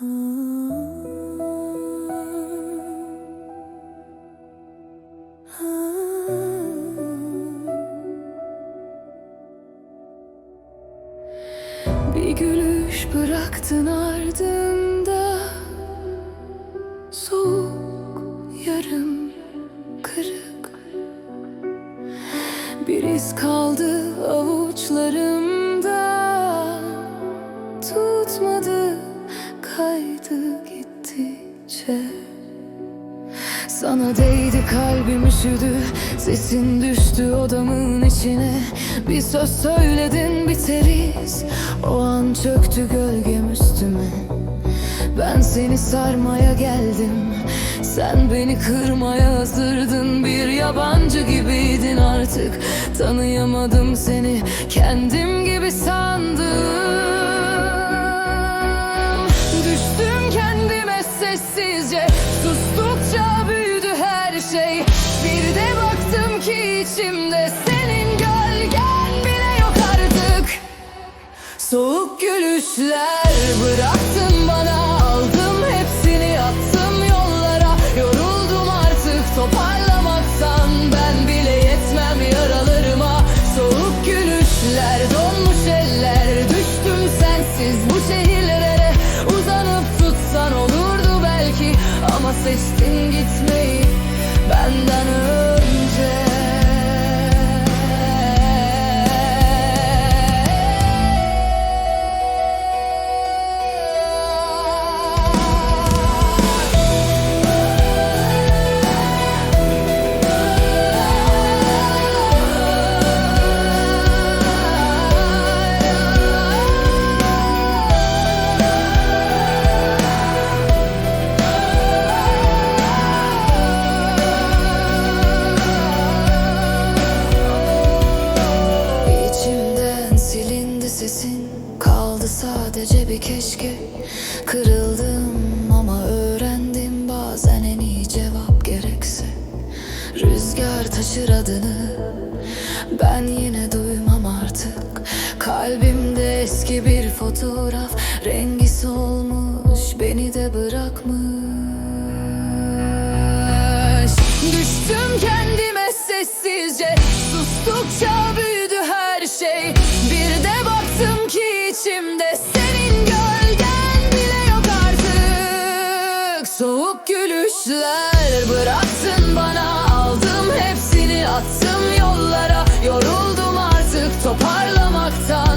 Bir gülüş bıraktın ardında Soğuk, yarım, kırık. Bir iz kaldı avuçlarımda kaydı gittikçe. Sana değdi kalbim üşüdü Sesin düştü odamın içine. Bir söz söyledin biteriz. O an çöktü gölgem üstüme. Ben seni sarmaya geldim. Sen beni kırmaya hazırdın. Bir yabancı gibiydin artık. Tanıyamadım seni. Kendim gibi Sustukça büyüdü her şey. Bir de baktım ki içimde Senin gölgen It's me. Bir keşke Kırıldım ama öğrendim Bazen en iyi cevap gerekse. Rüzgar taşır adını Ben yine duymam artık. Kalbimde eski bir fotoğraf Rengi solmuş Beni de bırakmış düşler bıraktın bana Aldım hepsini attım yollara. Yoruldum artık toparlamaktan.